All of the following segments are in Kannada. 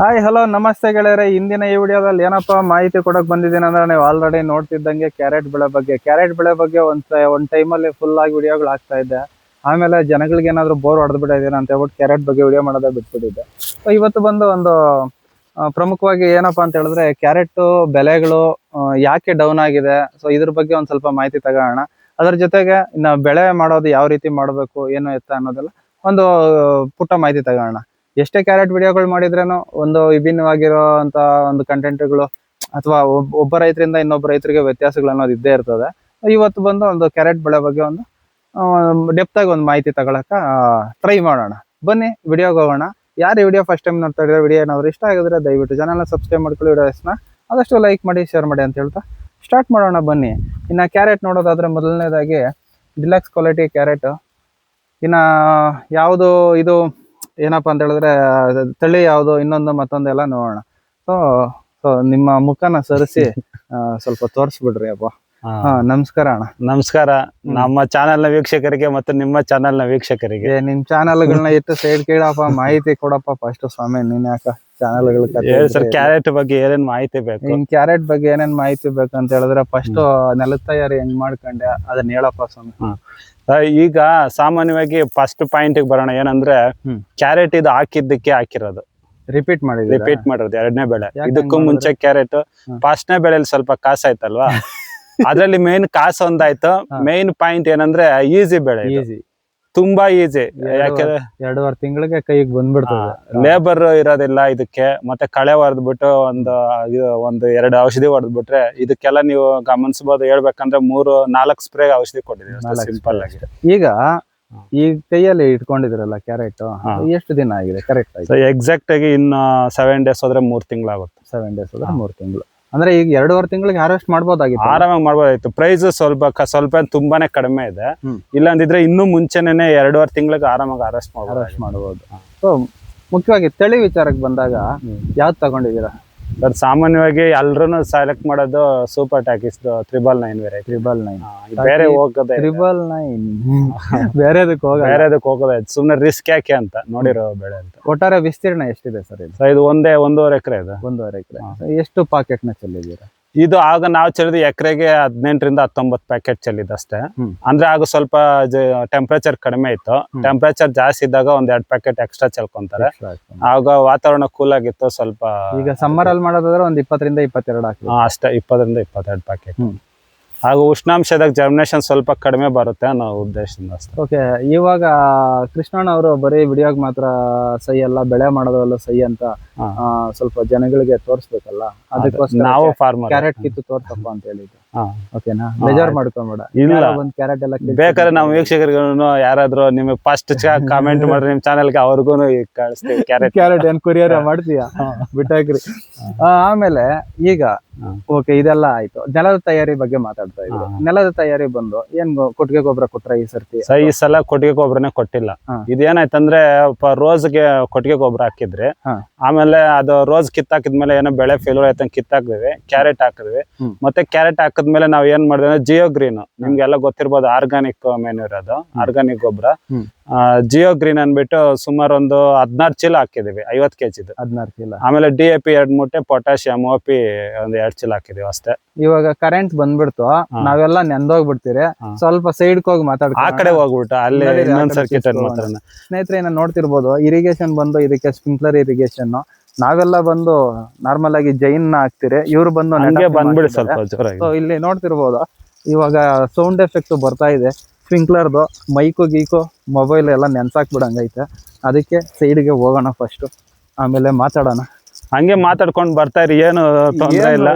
ಹಾಯ್ ಹಲೋ ನಮಸ್ತೆ ಗೆಳೆಯರೆ. ಇಂದಿನ ಈ ವಿಡಿಯೋದಲ್ಲಿ ಏನಪ್ಪ ಮಾಹಿತಿ ಕೊಡಕ್ ಬಂದಿದ್ದೀನಿ ಅಂದ್ರೆ ನೀವು ಆಲ್ರೆಡಿ ನೋಡ್ತಿದ್ದಂಗೆ ಕ್ಯಾರೆಟ್ ಬೆಳೆ ಬಗ್ಗೆ. ಕ್ಯಾರೆಟ್ ಬೆಳೆ ಬಗ್ಗೆ ಒಂದ್ ಒಂದು ಟೈಮಲ್ಲಿ ಫುಲ್ ಆಗಿ ವಿಡಿಯೋಗಳು ಆಗ್ತಾ ಇದ್ದೆ. ಆಮೇಲೆ ಜನಗಳಿಗೆ ಏನಾದ್ರು ಬೋರ್ ಹೊಡೆದು ಬಿಟ್ಟಿದ್ದೀನಿ ಅಂತ ಹೇಳ್ಬಿಟ್ಟು ಕ್ಯಾರೆಟ್ ಬಗ್ಗೆ ವಿಡಿಯೋ ಮಾಡೋದೇ ಬಿಟ್ಬಿಟ್ಟಿದ್ದೆ. ಸೊ ಇವತ್ತು ಬಂದು ಒಂದು ಪ್ರಮುಖವಾಗಿ ಏನಪ್ಪಾ ಅಂತ ಹೇಳಿದ್ರೆ ಕ್ಯಾರೆಟ್ ಬೆಲೆಗಳು ಯಾಕೆ ಡೌನ್ ಆಗಿದೆ? ಸೊ ಇದ್ರ ಬಗ್ಗೆ ಒಂದ್ ಸ್ವಲ್ಪ ಮಾಹಿತಿ ತಗೋಣ. ಅದ್ರ ಜೊತೆಗೆ ಇನ್ನ ಬೆಳೆ ಮಾಡೋದು ಯಾವ ರೀತಿ ಮಾಡಬೇಕು, ಏನು ಎತ್ತ ಅನ್ನೋದೆಲ್ಲ ಒಂದು ಪುಟ್ಟ ಮಾಹಿತಿ ತಗೋಣ. ಎಷ್ಟೇ ಕ್ಯಾರೆಟ್ ವಿಡಿಯೋಗಳು ಮಾಡಿದ್ರೇನು ಒಂದು ವಿಭಿನ್ನವಾಗಿರೋ ಅಂತ ಒಂದು ಕಂಟೆಂಟ್ಗಳು ಅಥವಾ ಒಬ್ಬ ರೈತರಿಂದ ಇನ್ನೊಬ್ಬ ರೈತರಿಗೆ ವ್ಯತ್ಯಾಸಗಳು ಅನ್ನೋದು ಇದ್ದೇ ಇರ್ತದೆ. ಇವತ್ತು ಬಂದು ಒಂದು ಕ್ಯಾರೆಟ್ ಬೆಳೆ ಬಗ್ಗೆ ಒಂದು ಡೆಪ್ತ್ ಆಗಿ ಒಂದು ಮಾಹಿತಿ ತಗೊಳಕ ಟ್ರೈ ಮಾಡೋಣ. ಬನ್ನಿ ವಿಡಿಯೋಗೆ ಹೋಗೋಣ. ಯಾರು ವಿಡಿಯೋ ಫಸ್ಟ್ ಟೈಮ್ ನೋಡ್ತಾ ಇದ್ರೆ ವಿಡಿಯೋ ಏನಾದ್ರು ಇಷ್ಟ ಆಗಿದ್ರೆ ದಯವಿಟ್ಟು ಚಾನಲ್ನ ಸಬ್ಸ್ಕ್ರೈಬ್ ಮಾಡ್ಕೊಳ್ಳಿ ವಿಡಿಯೋಸ್ನ ಆದಷ್ಟು ಲೈಕ್ ಮಾಡಿ ಶೇರ್ ಮಾಡಿ ಅಂತ ಹೇಳ್ತಾ ಸ್ಟಾರ್ಟ್ ಮಾಡೋಣ, ಬನ್ನಿ. ಇನ್ನು ಕ್ಯಾರೆಟ್ ನೋಡೋದಾದ್ರೆ ಮೊದಲನೇದಾಗಿ ಡಿಲಕ್ಸ್ ಕ್ವಾಲಿಟಿ ಕ್ಯಾರೆಟ್. ಇನ್ನು, ಯಾವುದು ಇದು ಏನಪ್ಪಾ ಅಂತ ಹೇಳಿದ್ರೆ ತಳಿ ಯಾವುದು ಇನ್ನೊಂದು ಮತ್ತೊಂದು ಎಲ್ಲ ನೋಡೋಣ. ಸೊ ಸೊ ನಿಮ್ಮ ಮುಖನ ಸರಿಸಿ ಸ್ವಲ್ಪ ತೋರಿಸ್ಬಿಡ್ರಿ ಅಪ್ಪ. ಹಾ. ನಮಸ್ಕಾರ ಅಣ್ಣ. ನಮಸ್ಕಾರ. ನಮ್ಮ ಚಾನೆಲ್ನ ವೀಕ್ಷಕರಿಗೆ ಮತ್ತು ನಿಮ್ಮ ಚಾನೆಲ್ನ ವೀಕ್ಷಕರಿಗೆ. ನಿಮ್ ಚಾನೆಲ್ ಗಳನ್ನ ಇಟ್ಟು ಸೈಡ್ ಕೇಳಪ್ಪ ಮಾಹಿತಿ ಕೊಡಪ್ಪ ಫಸ್ಟ್ ಸ್ವಾಮಿ ನೀನ್ ಯಾಕ? ಚಾನಲ್ಗಳ ಸರ್ ಕ್ಯಾರೆಟ್ ಬಗ್ಗೆ ಏನೇನ್ ಮಾಹಿತಿ ಬೇಕು? ಹಿಂಗ್ ಕ್ಯಾರೆಟ್ ಬಗ್ಗೆ ಏನೇನ್ ಮಾಹಿತಿ ಬೇಕಂತ ಹೇಳಿದ್ರೆ ಫಸ್ಟ್ ನೆಲದ ತಯಾರಿ ಹೆಂಗ್ ಮಾಡ್ಕೊಂಡೆ ಅದನ್ನ ಹೇಳಪ್ಪ ಸ್ವಾಮಿ. ಈಗ ಸಾಮಾನ್ಯವಾಗಿ ಫಸ್ಟ್ ಪಾಯಿಂಟ್ ಬರೋಣ ಏನಂದ್ರೆ ಕ್ಯಾರೆಟ್ ಇದು ಹಾಕಿದ್ದಕ್ಕೆ ಹಾಕಿರೋದು. ರಿಪೀಟ್ ಮಾಡಿದ್ರಿ ರಿಪೀಟ್ ಮಾಡಿರೋದು ಎರಡನೇ ಬೆಳೆ. ಇದಕ್ಕೂ ಮುಂಚೆ ಕ್ಯಾರೆಟ್. ಫಸ್ಟ್ನೇ ಬೆಳೆಯಲ್ಲಿ ಸ್ವಲ್ಪ ಕಾಸಾಯ್ತಲ್ವಾ ಅದ್ರಲ್ಲಿ ಮೇನ್ ಕಾಸು ಒಂದಾಯ್ತು. ಮೇನ್ ಪಾಯಿಂಟ್ ಏನಂದ್ರೆ ಈಸಿ ಬೆಳೆ. ಈಸಿ ತುಂಬಾ ಈಸಿ ಎರಡು ಯಾಕಂದ್ರೆ ಎರಡೂವರೆ ತಿಂಗಳಿಗೆ ಕೈಗೆ ಬಂದ್ಬಿಡ್ತದೆ. ಲೇಬರ್ ಇರೋದಿಲ್ಲ ಇದಕ್ಕೆ. ಮತ್ತೆ ಕಳೆ ಹೊಡೆದ್ಬಿಟ್ಟು ಒಂದು ಒಂದು ಎರಡು ಔಷಧಿ ಹೊಡೆದ್ಬಿಟ್ರೆ ಇದಕ್ಕೆಲ್ಲ ನೀವು ಗಮನಿಸಬಹುದು ಹೇಳ್ಬೇಕಂದ್ರೆ ಮೂರು ನಾಲ್ಕು ಸ್ಪ್ರೇ ಔಷಧಿ ಕೊಟ್ಟಿದ್ದೀವಿ ಸಿಂಪಲ್ ಆಗಿ. ಈಗ ಈ ಕೈಯಲ್ಲಿ ಇಟ್ಕೊಂಡಿದ್ರಲ್ಲ ಕ್ಯಾರೆಟ್. ಎಷ್ಟು ದಿನ ಆಗಿದೆ? ಕರೆಕ್ಟ್ ಎಕ್ಸಾಕ್ಟ್ ಆಗಿ ಇನ್ನು ಸೆವೆನ್ ಡೇಸ್ ಹೋದ್ರೆ ಮೂರ್ ತಿಂಗಳಾಗುತ್ತೆ. ಸೆವೆನ್ ಡೇಸ್ ಹೋದ್ರೆ ಮೂರ್ ತಿಂಗಳು. ಅಂದ್ರೆ ಈಗ ಎರಡೂವರೆ ತಿಂಗಳಿಗೆ ಹಾರ್ವೆಸ್ಟ್ ಮಾಡಬಹುದಾಗಿತ್ತು ಆರಾಮಾಗಿ ಮಾಡಬಹುದಾಗಿತ್ತು ಪ್ರೈಸ್ ಸ್ವಲ್ಪ ಸ್ವಲ್ಪ ತುಂಬಾನೇ ಕಡಿಮೆ ಇದೆ. ಇಲ್ಲಾಂದಿದ್ರೆ ಇನ್ನೂ ಮುಂಚೆನೆ ಎರಡೂವರೆ ತಿಂಗಳಿಗೆ ಆರಾಮಾಗಿ ಹಾರ್ವೆಸ್ಟ್ ಮಾಡಬಹುದು ಸೊ ಮುಖ್ಯವಾಗಿ ತಳಿ ವಿಚಾರಕ್ಕೆ ಬಂದಾಗ ಯಾವ್ದು ತಗೊಂಡಿದ್ದೀರಾ? ಸರ್ ಸಾಮಾನ್ಯವಾಗಿ ಎಲ್ರು ಸೆಲೆಕ್ಟ್ ಮಾಡೋದು ಸೂಪರ್ ಟ್ಯಾಕಿಸ್ ತ್ರಿಬಲ್ ನೈನ್ ಬೇರೆ. ತ್ರಿಬಲ್ ನೈನ್ ಬೇರೆ ಹೋಗೋದೇ. ತ್ರಿಬಲ್ ನೈನ್ ಬೇರೆದಕ್ಕೆ ಹೋಗ ಬೇರೆದಕ್ಕೆ ಹೋಗೋದೇ ಸುಮ್ನೆ ರಿಸ್ಕ್ ಯಾಕೆ ಅಂತ ನೋಡಿರೋ ಬೆಳೆ ಅಂತ. ಒಟ್ಟಾರೆ ವಿಸ್ತೀರ್ಣ ಎಷ್ಟಿದೆ ಸರ್ ಇದು? ಇದು ಒಂದೇ ಒಂದೂವರೆ ಎಕರೆ ಇದೆ. ಒಂದೂವರೆ ಎಕರೆ. ಎಷ್ಟು ಪಾಕೆಟ್ನ ಚೆಲ್ಲಿದ್ದೀರಾ? ಇದು ಆಗ ನಾವು ಚೆಲ್ಲಿದ ಎಕರೆಗೆ ಹದಿನೆಂಟರಿಂದ ಹತ್ತೊಂಬತ್ತು ಪ್ಯಾಕೆಟ್ ಚೆಲ್ಲಿದ್ದು ಅಷ್ಟೇ. ಅಂದ್ರೆ ಆಗ ಸ್ವಲ್ಪ ಟೆಂಪರೇಚರ್ ಕಡಿಮೆ ಇತ್ತು. ಟೆಂಪರೇಚರ್ ಜಾಸ್ತಿ ಇದ್ದಾಗ ಒಂದ್ ಎರಡ್ ಪ್ಯಾಕೆಟ್ ಎಕ್ಸ್ಟ್ರಾ ಚೆಲ್ಕೊಂತಾರೆ. ಆಗ ವಾತಾವರಣ ಕೂಲ್ ಆಗಿತ್ತು ಸ್ವಲ್ಪ ಈಗ ಸಮ್ಮರ್ ಅಲ್ಲಿ ಮಾಡೋದಾದ್ರೆ ಒಂದ್ ಇಪ್ಪತ್ತರಿಂದ ಇಪ್ಪತ್ತೆರಡು ಅಷ್ಟೇ ಇಪ್ಪತ್ತರಿಂದ ಇಪ್ಪತ್ತೆರಡು ಪ್ಯಾಕೆಟ್ ಹ್ಮ್. ಆಗ ಉಷ್ಣಾಂಶದಾಗ ಜರ್ಮಿನೇಷನ್ ಸ್ವಲ್ಪ ಕಡಿಮೆ ಬರುತ್ತೆ ಅನ್ನೋ ಉದ್ದೇಶದಿಂದ ಅಷ್ಟೇ ಓಕೆ ಇವಾಗ ಕೃಷ್ಣಣ್ಣ ಅವರು ಬರೀ ವಿಡಿಯೋಗೆ ಮಾತ್ರ ಸೈ ಅಲ್ಲ ಬೆಳೆ ಮಾಡೋದ್ರಲ್ಲ ಸೈ ಅಂತ ಆ, ಸ್ವಲ್ಪ ಜನಗಳಿಗೆ ತೋರಿಸ್ಬೇಕಲ್ಲ ಅದಕ್ಕೋಸ್ಕರ ನಾವು ಫಾರ್ಮರ್ ಕ್ಯಾರೆಟ್ ಕಿತ್ತು ತೋರ್ಸಪ್ಪ ಅಂತ ಹೇಳಿದ್ದು. ಓಕೆನಾ ಬೇಜಾರ್ ಮಾಡ್ಕೊಂಬೇಡ. ಇಲ್ಲ. ಯಾರೋ ಒಂದ್ ಕ್ಯಾರೆಟ್ ಎಲ್ಲ ಬೇಕಾದ್ರೆ ನಾವು ವೀಕ್ಷಕರಿಗೂ ಯಾರಾದ್ರು ನಿಮಗೆ ಫಸ್ಟ್ ಕಾಮೆಂಟ್ ಮಾಡ್ರಿ ನಿಮ್ ಚಾನೆಲ್ಗೆ ಅವ್ರಿಗೂ ಕಳಿಸ್ತೀವಿ ಕ್ಯಾರೆಟ್ ಕ್ಯಾರೆಟ್ ಏನ್ ಕೊರಿಯರ್ ಮಾಡ್ತೀಯಾ? ಬಿಟ್ಟಾಕ್ರಿ. ಆಮೇಲೆ ಈಗ ಓಕೆ ಇದೆಲ್ಲ ಆಯ್ತು. ನೆಲದ ತಯಾರಿ ಬಗ್ಗೆ ಮಾತಾಡ್ತಾ ಇದ್ರು. ನೆಲದ ತಯಾರಿ ಬಂದು ಏನ್ ಕೊಟ್ಟಿಗೆ ಗೊಬ್ಬರ ಕೊಟ್ರ ಈ ಸರ್ತಿ? ಈ ಸಲ ಕೊಟ್ಟಿಗೆ ಗೊಬ್ಬರನೇ ಕೊಟ್ಟಿಲ್ಲ. ಇದೇನಾಯ್ತಂದ್ರೆ ರೋಸ್ಗೆ ಕೊಟ್ಟಿಗೆ ಗೊಬ್ಬರ ಹಾಕಿದ್ರಿ. ಆಮೇಲೆ ಅದು ರೋಸ್ ಕಿತ್ತಾಕಿದ್ಮೇಲೆ ಏನೋ ಬೆಳೆ ಫೇಲ್ಯೂರ್ ಆಯ್ತಂಗ್ ಕಿತ್ತಾಕಿದ್ವಿ ಕ್ಯಾರೆಟ್ ಹಾಕಿದ್ವಿ. ಮತ್ತೆ ಕ್ಯಾರೆಟ್ ಹಾಕಿದ್ಮೇಲೆ ನಾವ್ ಏನ್ ಮಾಡಿದ್ವಿ ಅಂದ್ರೆ ಜಿಯೋ ಗ್ರೀನ್ ನಿಮ್ಗೆಲ್ಲ ಗೊತ್ತಿರ್ಬೋದು ಆರ್ಗಾನಿಕ್ ಮೆನು ಇರೋದು ಆರ್ಗಾನಿಕ್ ಗೊಬ್ಬರ. ಜಿಯೋ ಗ್ರೀನ್ ಅನ್ಬಿಟ್ಟು ಸುಮಾರು ಒಂದು ಹದಿನಾರು ಚೀಲ ಹಾಕಿದೀವಿ ಐವತ್ ಕೆಜಿದು ಹದಿನಾರು ಚೀಲ. ಆಮೇಲೆ ಡಿ ಎ ಪಿ ಎರಡ್ ಮೂಟೆ ಪೊಟ್ಯಾಶಿಯಂ ಒ ಪಿ ಒಂದ್ ಎರಡ್ ಚೀಲ ಹಾಕಿದೀವಿ ಅಷ್ಟೇ. ಇವಾಗ ಕರೆಂಟ್ ಬಂದ್ಬಿಡ್ತು ನಾವೆಲ್ಲ ನೆಂದೋಗ್ಬಿಡ್ತೀರಿ. ಸ್ವಲ್ಪ ಸೈಡ್ ಹೋಗಿ ಆ ಕಡೆ ಹೋಗ್ಬಿಟ್ಟು ಅಲ್ಲಿ ಇನ್ನೊಂದ್ ಸರ್ಕಿಟ್ ಸ್ನೇಹಿತರೆ ನೋಡ್ತಿರ್ಬೋದು ಇರಿಗೇಷನ್ ಬಂದು ಇದಕ್ಕೆ ಸ್ಪ್ರಿಂಕ್ಲರ್ ಇರಿಗೇಷನ್ ನಾವೆಲ್ಲ ಬಂದು ನಾರ್ಮಲ್ ಆಗಿ ಜೈನ್ ಹಾಕ್ತಿರಿ. ಇವ್ರು ಬಂದು ಹಂಗೆ ಬಂದ್ಬಿಡಿ ಸ್ವಲ್ಪ ಜೋರಾಗಿ. ಸೊ ಇಲ್ಲಿ ನೋಡ್ತಿರ್ಬೋದು ಇವಾಗ ಸೌಂಡ್ ಎಫೆಕ್ಟ್ ಬರ್ತಾ ಇದೆ. ಸ್ಪ್ರಿಂಕ್ಲರ್ದು ಮೈಕು ಗೀಕು ಮೊಬೈಲ್ ಎಲ್ಲ ನೆನ್ಸಾಕ್ ಬಿಡಂಗೈತೆ ಅದಕ್ಕೆ ಸೈಡ್ಗೆ ಹೋಗೋಣ ಫಸ್ಟು ಆಮೇಲೆ ಮಾತಾಡೋಣ. ಹಂಗೆ ಮಾತಾಡ್ಕೊಂಡ್ ಬರ್ತಾ ಇರಿ ಏನು ತೊಂದ್ರೆ ಇಲ್ಲ.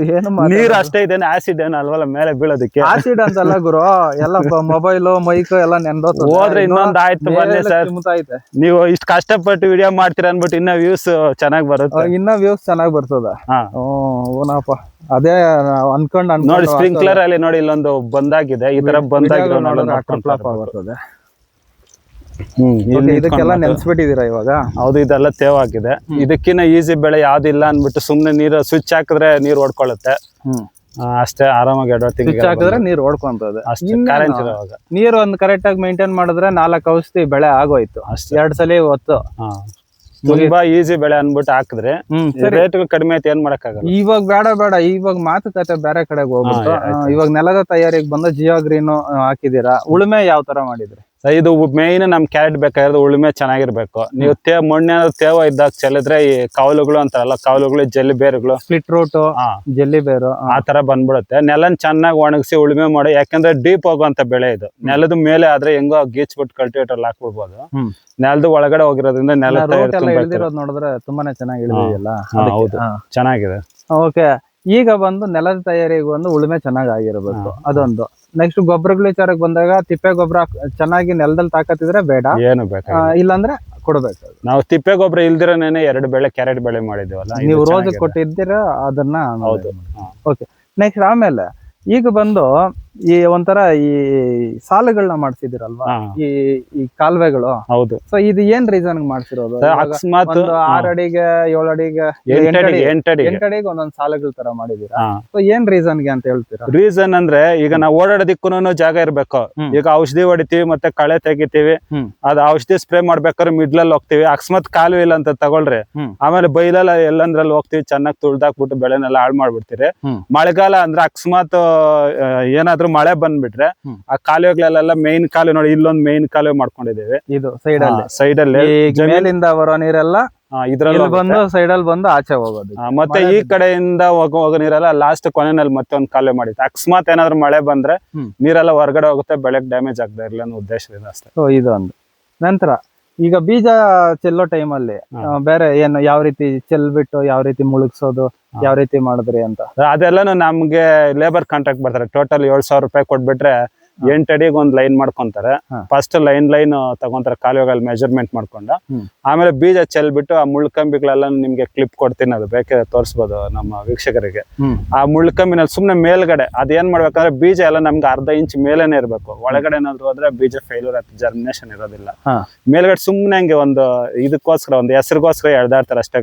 ನೀರು ಅಷ್ಟೇ ಇದೇನು ಆಸಿಡ್ ಏನು ಅಲ್ವಲ್ಲ ಮೇಲೆ ಬೀಳೋದಕ್ಕೆ. ಆಸಿಡ್ ಅಂತಲ್ಲ ಗುರು ಎಲ್ಲ ಮೊಬೈಲ್ ಮೈಕ್ ಎಲ್ಲ ನೆಂದೋತದೆ. ಹೋದ್ರೆ ಇನ್ನು ಇನ್ನೊಂದ್ ಆಯ್ತು ಬನ್ನಿ ಸರ್. ನೀವು ಇಷ್ಟ ಕಷ್ಟಪಟ್ಟು ವಿಡಿಯೋ ಮಾಡ್ತೀರಾ ಅನ್ಬಿಟ್ಟು ಇನ್ನ ವ್ಯೂಸ್ ಚೆನ್ನಾಗ್ ಬರುತ್ತೆ. ಇನ್ನ ವ್ಯೂಸ್ ಚೆನ್ನಾಗ್ ಬರ್ತದ. ಹಾ. ಓನಪ್ಪ. ಅದೇ ಅನ್ಕೊಂಡ ಅನ್ಕೊಂಡ್ ನೋಡಿ ಅನ್ಕೊಂಡು ಸ್ಪ್ರಿಂಕ್ಲರ್ ಅಲ್ಲಿ ನೋಡಿ ಇಲ್ಲೊಂದು ಬಂದಾಗಿದೆ. ಈ ತರ ಬಂದಾಗಿರೋ ನೋಡೋದು ಫ್ಲಾಪ್ ಇದಕ್ಕೆಲ್ಲ ನಿಂತ್ಕೊಂಡು ನೆನ್ಸ್ಬಿಟ್ಟಿದೀರಾ ಇವಾಗ? ಹೌದು ಇದೆಲ್ಲ ತೇವಾಗಿದೆ. ಇದಕ್ಕಿನ್ನ ಈಸಿ ಬೆಳೆ ಯಾವ್ದಿಲ್ಲ ಅನ್ಬಿಟ್ಟು ಸುಮ್ನೆ ನೀರು ಸ್ವಿಚ್ ಹಾಕಿದ್ರೆ ನೀರು ಓಡ್ಕೊಳ್ಳುತ್ತೆ. ಅಷ್ಟೇ ಆರಾಮಾಗಿ ಎರಡು ಸ್ವಿಚ್ ಹಾಕಿದ್ರೆ ನೀರು ಓಡ್ಕೊಂತದೆ. ನೀರು ಒಂದು ಕರೆಕ್ಟ್ ಆಗಿ ಮೇಂಟೈನ್ ಮಾಡಿದ್ರೆ ನಾಲ್ಕು ಔಷಧಿ ಬೆಳೆ ಆಗೋಯ್ತು. ಅಷ್ಟೇ. ಎರಡ್ ಸಲ ಹೊತ್ತು. ತುಂಬಾ ಈಸಿ ಬೆಳೆ ಅನ್ಬಿಟ್ಟು ಹಾಕಿದ್ರೆ ರೇಟ್ ಕಡಿಮೆ ಐತೆ ಏನ್ ಮಾಡಕ್ಕಾಗಲ್ಲ. ಇವಾಗ ಬೇಡ ಬೇಡ. ಇವಾಗ ಮಾತುಕತೆ ಬೇರೆ ಕಡೆಗೆ ಹೋಗ್ಬಿಟ್ಟು ಇವಾಗ ನೆಲದ ತಯಾರಿಗೆ ಬಂದು ಜಿಯೋ ಗ್ರೀನ್ ಹಾಕಿದೀರಾ ಉಳುಮೆ ಯಾವ ತರ ಮಾಡಿದ್ರಿ? ಇದು ಮೇಯ್ನ್ ನಮ್ ಕ್ಯಾರೆಟ್ ಬೇಕಾಗಿರೋದು ಉಳುಮೆ ಚೆನ್ನಾಗಿರ್ಬೇಕು. ನೀವು ತೇ ಮಣ್ಣೆ ತೇವ ಇದ್ದಾಗ ಚೆಲ್ಲಿದ್ರೆ ಈ ಕಾವಲುಗಳು ಅಂತಾರಲ್ಲ ಕಾವಲುಗಳು ಜಲ್ಲಿ ಬೇರುಗಳು. ಸ್ಪ್ಲಿಟ್ ರೂಟ್ ಜೆಲ್ಲಿ ಬೇರು ಆ, ತರ ಬಂದ್ಬಿಡುತ್ತೆ. ನೆಲನ್ ಚೆನ್ನಾಗಿ ಒಣಗಿಸಿ ಉಳುಮೆ ಮಾಡಿ ಯಾಕಂದ್ರೆ ಡೀಪ್ ಹೋಗುವಂತ ಬೆಳೆ ಇದು. ನೆಲದ ಮೇಲೆ ಆದ್ರೆ ಹೆಂಗೋ ಗೀಚ್ ಬಿಟ್ಟು ಕಲ್ಟಿವೇಟರ್ ಹಾಕ್ಬಿಡ್ಬೋದು. ನೆಲದ ಒಳಗಡೆ ಹೋಗಿರೋದ್ರಿಂದ ನೆಲ ನೋಡಿದ್ರೆ ತುಂಬಾನೇ ಚೆನ್ನಾಗಿ ಹೌದು. ಚೆನ್ನಾಗಿದೆ. ಓಕೆ. ಈಗ ಬಂದು ನೆಲದ ತಯಾರಿಗೆ ಒಂದು ಉಳುಮೆ ಚೆನ್ನಾಗಿ ಆಗಿರ್ಬೇಕು. ಅದೊಂದು. ನೆಕ್ಸ್ಟ್ ಗೊಬ್ಬರಗಳ ವಿಚಾರಕ್ಕೆ ಬಂದಾಗ ತಿಪ್ಪೆ ಗೊಬ್ಬರ ಚೆನ್ನಾಗಿ ನೆಲದಲ್ಲಿ ತಾಕತ್ತಿದ್ರೆ ಬೇಡ. ಏನು ಬೇಡ. ಇಲ್ಲಾಂದ್ರೆ ಕೊಡ್ಬೇಕು. ನಾವು ತಿಪ್ಪೆ ಗೊಬ್ಬರ ಇಲ್ದಿರನೇನೆ ಎರಡು ಬೆಳೆ ಕ್ಯಾರೆಟ್ ಬೆಳೆ ಮಾಡಿದ್ದೀವಲ್ಲ ನೀವು ರೋಜ್. ಕೊಟ್ಟಿದ್ದೀರ ಅದನ್ನ ಓಕೆ. ನೆಕ್ಸ್ಟ್ ಆಮೇಲೆ ಈಗ ಬಂದು ಈ ಒಂಥರ ಈ ಸಾಲುಗಳನ್ನ ಮಾಡ್ಸಿದಿರಲ್ವಾ ಈ ಈ ಕಾಲುವೆಗಳು. ಹೌದು. ಸೊ ಇದು ಏನ್ ರೀಸನ್ ಮಾಡ್ಸಿರೋದು? ಅಕಸ್ಮಾತ್ ಆರ್ ಅಡಿಗೆ ಏಳು ಅಡಿಗೆ ಎಂಟಡಿ ಎಂಟಡಿ ಎಂಟಡಿಗೆ ಒಂದೊಂದ್ ಸಾಲುಗಳ ತರ ಮಾಡಿದೀರಾ ಸೊ ಏನ್ ರೀಸನ್ಗೆ ಅಂತ ಹೇಳ್ತೀರಾ? ರೀಸನ್ ಅಂದ್ರೆ ಈಗ ನಾವು ಓಡಾಡೋದಿಕ್ಕೂ ಜಾಗ ಇರ್ಬೇಕು. ಈಗ ಔಷಧಿ ಹೊಡಿತೀವಿ ಮತ್ತೆ ಕಳೆ ತೆಗಿತೀವಿ. ಅದ್ ಔಷಧಿ ಸ್ಪ್ರೇ ಮಾಡ್ಬೇಕಾದ್ರೆ ಮಿಡ್ಲಲ್ಲಿ ಹೋಗ್ತಿವಿ. ಅಕಸ್ಮಾತ್ ಕಾಲುವೆ ಇಲ್ಲ ಅಂತ ತಗೊಳ್ರಿ. ಆಮೇಲೆ ಬೈಲಲ್ಲ ಎಲ್ಲಂದ್ರಲ್ಲಿ ಹೋಗ್ತಿವಿ ಚೆನ್ನಾಗಿ ತುಳ್ದಾಕ್ಬಿಟ್ಟು ಬೆಳೆನೆಲ್ಲ ಹಾಳು ಮಾಡ್ಬಿಡ್ತೀರಿ. ಮಳೆಗಾಲ ಅಂದ್ರೆ ಅಕಸ್ಮಾತ್ ಆ, ಏನಾದ್ರೂ ಮಳೆ ಬಂದ್ಬಿಟ್ರೆ ಆ ಕಾಲುವೆಗಳಲ್ಲೆಲ್ಲ ಮೇನ್ ಕಾಲುವೆ ನೋಡಿ ಇಲ್ಲೊಂದ್ ಮೇನ್ ಕಾಲುವೆ ಮಾಡ್ಕೊಂಡಿದ್ದೇವೆ. ಇದು ಸೈಡ್ ಅಲ್ಲಿ. ಸೈಡ್ ಅಲ್ಲಿ. ಮೇಲಿಂದ ಬರೋ ನೀರೆಲ್ಲ ಇದ್ರಲ್ಲಿ ಬಂದು ಸೈಡ್ ಅಲ್ಲಿ ಬಂದು ಆಚೆ ಹೋಗೋದು. ಮತ್ತೆ ಈ ಕಡೆಯಿಂದ ಹೋಗೋ ನೀರೆಲ್ಲ ಲಾಸ್ಟ್ ಕೊನೆಯಲ್ಲಿ ಮತ್ತೆ ಒಂದ್ ಕಾಲುವೆ ಮಾಡಿತ್ತು ಅಕಸ್ಮಾತ್ ಏನಾದ್ರು ಮಳೆ ಬಂದ್ರೆ. ನೀರೆಲ್ಲ ಹೊರಗಡೆ ಹೋಗುತ್ತೆ ಬೆಳೆಗ್ ಡ್ಯಾಮೇಜ್ ಆಗದೆ ಇರಲಿ ಅನ್ನೋ ಉದ್ದೇಶದಿಂದ ಅಷ್ಟೇ. ಇದೊಂದು. ಇದು ಒಂದು ನಂತರ ಈಗ ಬೀಜ ಚೆಲ್ಲೋ ಟೈಮಲ್ಲಿ. ಬೇರೆ ಏನು ಯಾವ ರೀತಿ ಚೆಲ್ಬಿಟ್ಟು ಯಾವ ರೀತಿ ಮುಳುಗ್ಸೋದು ಯಾವ ರೀತಿ ಮಾಡಿದ್ರಿ ಅಂತ? ಅದೆಲ್ಲಾನು ನಮ್ಗೆ ಲೇಬರ್ ಕಾಂಟ್ರಾಕ್ಟ್ ಬರ್ತಾರೆ. ಟೋಟಲ್ ಏಳ್ ಸಾವಿರ ರೂಪಾಯಿ ಕೊಟ್ಬಿಟ್ರೆ ಎಂಟ್ ಅಡಿಗೆ ಒಂದ್ ಲೈನ್ ಮಾಡ್ಕೊಂತಾರೆ. ಫಸ್ಟ್ ಲೈನ್ ಲೈನ್ ತಗೊಂತಾರೆ ಕಾಲುವೆಗಳಲ್ಲಿ ಮೆಜರ್ಮೆಂಟ್ ಮಾಡ್ಕೊಂಡು. ಆಮೇಲೆ ಬೀಜ ಚೆಲ್ಬಿಟ್ಟು ಆ ಮುಳ್ಕಂಬಿಗಳೆಲ್ಲ ನಿಮ್ಗೆ ಕ್ಲಿಪ್ ಕೊಡ್ತೀನಿ ಅದು ಬೇಕಾದ್ರೆ ತೋರಿಸ್ಬೋದು ನಮ್ಮ ವೀಕ್ಷಕರಿಗೆ. ಆ ಮುಳ್ಕಂಬಿನಲ್ಲಿ ಸುಮ್ನೆ ಮೇಲ್ಗಡೆ ಅದೇನ್ ಮಾಡ್ಬೇಕಂದ್ರೆ ಬೀಜ ಎಲ್ಲ ನಮ್ಗೆ ಅರ್ಧ ಇಂಚ್ ಮೇಲೇನೆ ಇರ್ಬೇಕು. ಒಳಗಡೆ ಏನಾದ್ರು ಹೋದ್ರೆ ಬೀಜ ಫೇಲ್ಯೂರ್ ಆಯ್ತು ಜರ್ಮಿನೇಷನ್ ಇರೋದಿಲ್ಲ. ಮೇಲ್ಗಡೆ ಸುಮ್ನೆ ಹಂಗೆ ಒಂದು ಇದಕ್ಕೋಸ್ಕರ ಒಂದು ಹೆಸರಿಗೋಸ್ಕರ ಎಳ್ದಾಡ್ತಾರೆ ಅಷ್ಟೇ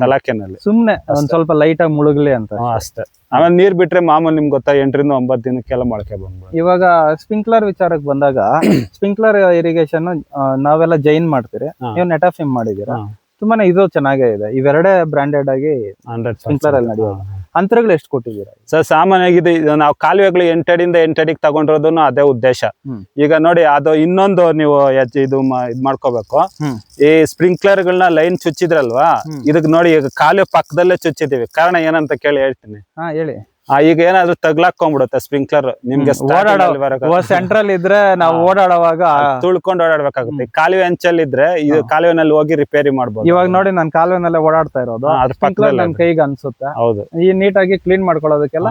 ಸಲಾಕೆನಲ್ಲಿ. ಸುಮ್ನೆ ಒಂದ್ ಸ್ವಲ್ಪ ಲೈಟ್ ಆಗಿ ಮುಳುಗ್ಲಿ ಅಂತ. ಅಷ್ಟೇ. ಆಮೇಲೆ ನೀರ್ ಬಿಟ್ರೆ ಮಾಮೂಲಿ ನಿಮ್ಗೆ ಗೊತ್ತಾ ಎಂಟರಿಂದ ಒಂಬತ್ತು ದಿನಕ್ಕೆಲ್ಲ ಮೊಳಕೆ ಬಂದ್ಬಿಡುತ್ತೆ. ಇವಾಗ ಸ್ಪ್ರಿಂಕ್ಲರ್ ವಿಚಾರಕ್ಕೆ ಬಂದಾಗ ಸ್ಪ್ರಿಂಕ್ಲರ್ ಇರಿಗೇಷನ್ ನಾವೆಲ್ಲ ಜೈನ್ ಮಾಡ್ತೀರಿ. ನೆಟ್ ನೀವು ನೆಟಾಫಿಮ್ ಮಾಡಿದೀರಾ. ತುಂಬಾನೇ ಇದು ಚೆನ್ನಾಗೇ ಇದೆ. ಇವೆರಡೇ ಬ್ರಾಂಡೆಡ್ ಆಗಿ ಹಂಡ್ರೆಡ್ ಸ್ಪ್ರಿಂಕ್ಲರ್ ಅಲ್ಲಿ ನಡೆಯೋದು. ಅಂತರಗಳು ಎಷ್ಟು ಕೊಟ್ಟಿದ್ದೀರಾ? ಸರ್ ಸಾಮಾನ್ಯವಾಗಿ ಇದು ನಾವು ಕಾಲುವೆಗಳು ಎಂಟಡಿಯಿಂದ ಎಂಟಡಿಗೆ ತಗೊಂಡಿರೋದು ಅದೇ ಉದ್ದೇಶ. ಈಗ ನೋಡಿ ಅದು ಇನ್ನೊಂದು ನೀವು ಇದು ಇದ್ ಮಾಡ್ಕೋಬೇಕು. ಈ ಸ್ಪ್ರಿಂಕ್ಲರ್ ಗಳನ್ನ ಲೈನ್ ಚುಚ್ಚಿದ್ರಲ್ವಾ. ಇದಕ್ ನೋಡಿ ಈಗ ಕಾಲುವೆ ಪಕ್ಕದಲ್ಲೇ ಚುಚ್ಚಿದೀವಿ ಕಾರಣ ಏನಂತ ಕೇಳಿ ಹೇಳ್ತೀನಿ. ಹಾ ಹೇಳಿ. ಈಗ ಏನಾದ್ರೂ ತಗ್ಲಾಕೊಂಡ್ಬಿಡುತ್ತೆ ಸ್ಪ್ರಿಂಕ್ಲರ್ ನಿಮ್ಗೆ ಸೆಂಟ್ರಲ್ ಇದ್ರೆ ನಾವು. ಓಡಾಡುವಾಗ ತುಳ್ಕೊಂಡು ಓಡಾಡ್ಬೇಕಾಗುತ್ತೆ. ಕಾಲುವೆ ಅಂಚಲ್ ಇದ್ರೆ ಇದು. ಕಾಲುವೆನಲ್ಲಿ ಹೋಗಿ ರಿಪೇರಿ ಮಾಡಬಹುದು ಇವಾಗ ನೋಡಿ ನಾನು ಕಾಲುವೆನಲ್ಲೇ ಓಡಾಡ್ತಾ ಇರೋದು. ಸ್ಪ್ರಿಂಕ್ಲರ್ ಪಕ್ಕದಲ್ಲೇ ನನ್ ಕೈಗೆ ಅನ್ಸುತ್ತೆ. ಹೌದು. ಈ ನೀಟಾಗಿ ಕ್ಲೀನ್ ಮಾಡ್ಕೊಳ್ಳೋದಕ್ಕೆಲ್ಲ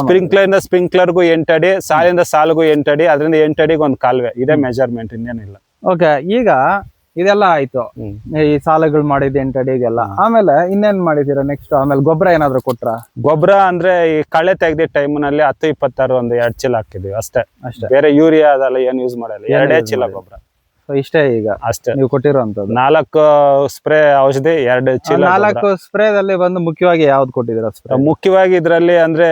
ಸ್ಪ್ರಿಂಕ್ಲರ್ ಇಂದ ಸ್ಪ್ರಿಂಕ್ಲರ್ಗೂ ಎಂಟಡಿ ಸಾಲಿಂದ ಸಾಲಿಗೂ ಎಂಟಡಿ ಅದರಿಂದ ಎಂಟಡಿಗೆ ಒಂದು ಕಾಲುವೆ. ಇದೇ ಮೆಜರ್ಮೆಂಟ್ ಇನ್ನೇನಿಲ್ಲ. ಓಕೆ ಈಗ ಇದೆಲ್ಲ ಆಯ್ತು. ಈ ಸಾಲಗಳು ಮಾಡಿದ ಎಂಟಡಿಗೆಲ್ಲ ಆಮೇಲೆ ಇನ್ನೇನ್ ಮಾಡಿದೀರಾ ನೆಕ್ಸ್ಟ್ ಆಮೇಲೆ ಗೊಬ್ಬರ ಏನಾದ್ರು ಕೊಟ್ರ? ಗೊಬ್ಬರ ಅಂದ್ರೆ ಈ ಕಳೆ ತೆಗ್ದಿದ್ ಟೈಮ್ನಲ್ಲಿ ಹತ್ತು ಇಪ್ಪತ್ತಾರು ಒಂದು ಎರಡ್ ಚೀಲ ಹಾಕಿದ್ವಿ ಅಷ್ಟೇ. ಅಷ್ಟೇ. ಬೇರೆ ಯೂರಿಯಾ ಅದೆಲ್ಲ ಏನು ಯೂಸ್ ಮಾಡಲ್ಲ. ಎರಡೇ ಚೀಲ ಗೊಬ್ಬರ. ಇಷ್ಟೇ ಈಗ. ಅಷ್ಟೇ. ನೀವು ಕೊಟ್ಟಿರುವಂತ ನಾಲ್ಕು ಸ್ಪ್ರೇ ಔಷಧಿ ಎರಡು ಚೀಲ. ನಾಲ್ಕು ಸ್ಪ್ರೇದಲ್ಲಿ ಬಂದು ಮುಖ್ಯವಾಗಿ ಯಾವ್ದು ಕೊಟ್ಟಿದ್ರ ಸ್ಪ್ರೇ? ಮುಖ್ಯವಾಗಿ ಇದ್ರಲ್ಲಿ ಅಂದ್ರೆ